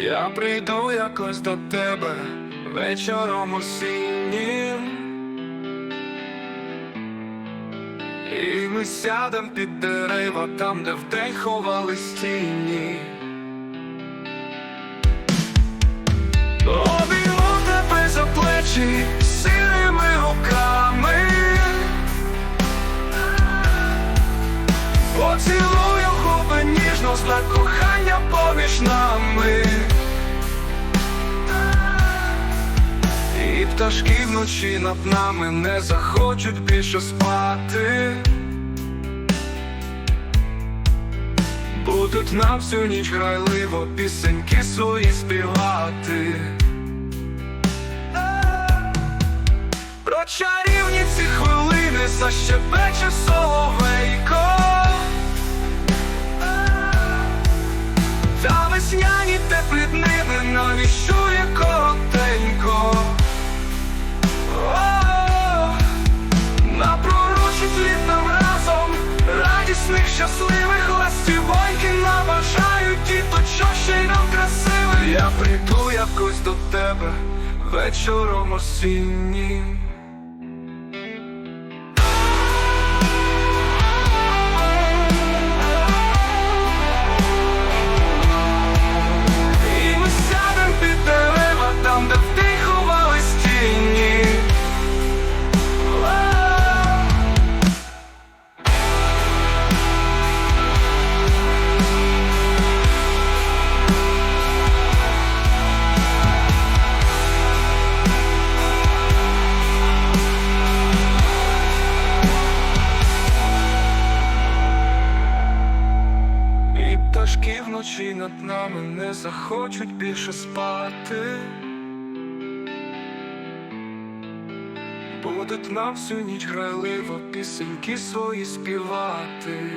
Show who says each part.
Speaker 1: Я прийду якось до тебе вечором осіннім І ми сядем під дерева там, де вдень ховались тіні Обійму тебе за плечі сильними руками. Поцілую губи ніжно знак кохання поміж нами пташки вночі над нами не захочуть більше спати. Будуть на всю ніч грайливо пісеньки свої співати. Про чарівні ці хвилини защебече Я прийду якось до тебе вечором осіннім пташки вночі над нами не захочуть більше спати. Будуть нам всю ніч грайливо пісеньки свої співати.